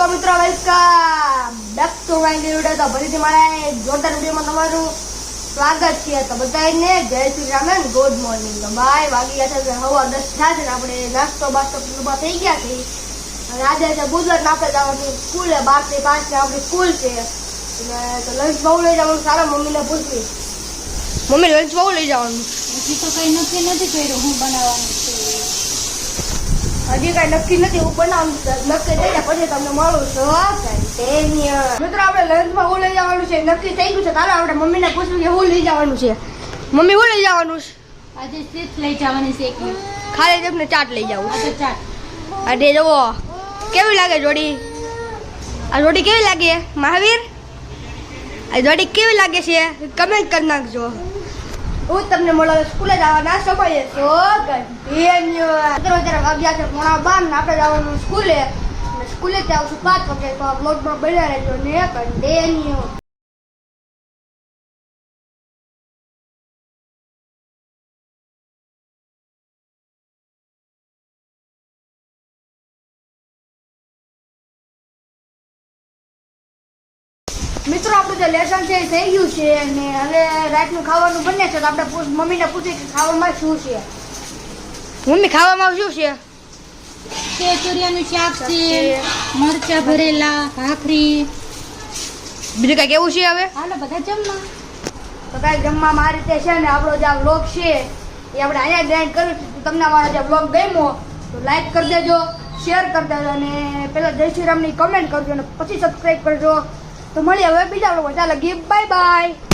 તો મિત્રો welcome back to my video તો ફરીથી મારા જોરદાર વિડીયોમાં તમારું સ્વાગત છે. તો બધાને Jai Shri Ram and good morning તો ભાઈ, વાગી ગયા છે હવા દસ થયા છે ને આપણે નાસ્તો બાસ્તો ઊભા થઈ ગયા છે. અને આજે છે ગુજરાત આપણે જવાનું સ્કૂલે બારથી પાંચ ને આપણી સ્કૂલ છે. એટલે તો લંચ બહુ લઈ જવાનું, સારા મમ્મીને પૂછવી. મમ્મી લંચ બહુ લઈ જવાનું. હજી તો કંઈ નક્કી નથી કર્યું હું બનાવવાનું. હજી કઈ નક્કી નથી હું બનાવું નક્કી થઈ જાય પછી તમને મળું છું મિત્રો આપણે લંચમાં હું લઈ જવાનું છે નક્કી થઈ ગયું છે. તારે આપણે મમ્મીને પૂછવું કે હું લઈ જવાનું છે? મમ્મી હું લઈ જવાનું છે? આજે ચિપ્સ લઈ જવાની છે ખાલી તમને ચાટ લઈ જવું છે ચાટ. અરે જુઓ કેવી લાગે જોડી? આ જોડી કેવી લાગે? મહાવીર? આ જોડી કેવી લાગે છે? કમેન્ટ કરી નાખજો. હું તમને મળો સ્કૂલે જવાના સમયે છો કન્ટિન્યુ મિત્રો અત્યારે વાગ્યા છે, પોણા બાર ને આપણે જવાનું સ્કૂલે. સ્કૂલે ત્યાં આવશું પાંચ વાગે, તો બ્લોગમાં બન્યા રહેજો ને કન્ટિન્યુ મિત્રો આપણું જે લેસન છે એ થઈ ગયું છે અને હવે રાતનું ખાવાનું બને છે તો આપણે મમ્મીને પૂછીએ કે ખાવામાં શું છે. મમ્મી ખાવામાં શું છે? કેસુરિયાનું શાક છે. મરચા ભરેલા ભાખરી. બીજું કાંઈ કેવું છે હવે? હાલો બધા જમવા. તો કાંઈ જમવામાં આ રીતે છે ને આપણો જે આ બ્લોગ છે એ આપણે અહીંયા ગ્રાઇન્ડ કર્યું છે. તમને અમારો જે બ્લોગ ગમ્યો તો લાઈક કરી દેજો શેર કરી દેજો અને પેલા જય શ્રી રામની કમેન્ટ કરજો અને પછી સબસ્ક્રાઈબ કરજો. તો મળીએ હવે બીજા લોકો ચાલો ગીફ બાય બાય.